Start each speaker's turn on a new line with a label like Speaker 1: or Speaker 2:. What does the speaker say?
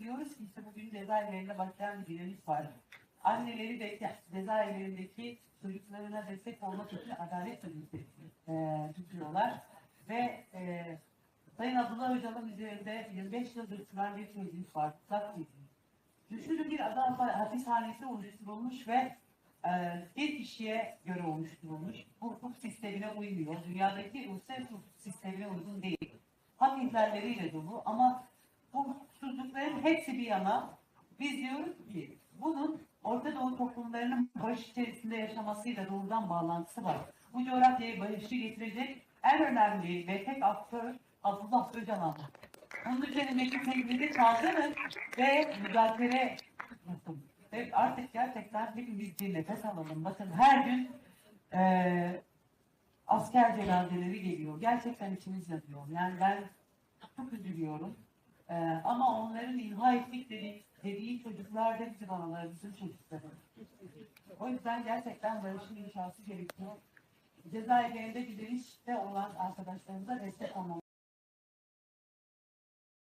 Speaker 1: Diyoruz ki işte bugün cezaevlerinde başlayan bir direniş var. Anneleri de cezaevlerindeki çocuklarına destek olmak için adalet sözcüsü e, tutuyorlar. Ve e, Sayın Abdullah Öcalan üzerinde 25 yıldır süren bir tezgah var. Tutak. Düşünün bir adam hapishanesi oluşturulmuş ve e, bir kişiye göre oluşturulmuş. Bu hukuk sistemine uymuyor. Dünyadaki uluslararası hukuk sistemine uygun değil. Hak ihlalleriyle dolu ama bu hukuksuzlukların hepsi bir yana biz diyoruz ki bunun Orta Doğu toplumlarının barış içerisinde yaşamasıyla doğrudan bağlantısı var. Bu coğrafyaya barışı getirecek en önemli ve tek aktör Abdullah Öcalan. Onun üzerine Metin Sevgili çaldınız ve müzakere yapın. Ve artık gerçekten hepimiz bir nefes alalım. Bakın her gün eee asker cenazeleri geliyor. Gerçekten içimiz yanıyor. Yani ben çok üzülüyorum. Ee, ama onların imha ettik dediği, çocuklar da bizim analarımızın çocukları. O yüzden gerçekten barışın inşası gerekiyor. Cezaevlerinde bir işte olan arkadaşlarımıza destek olmamız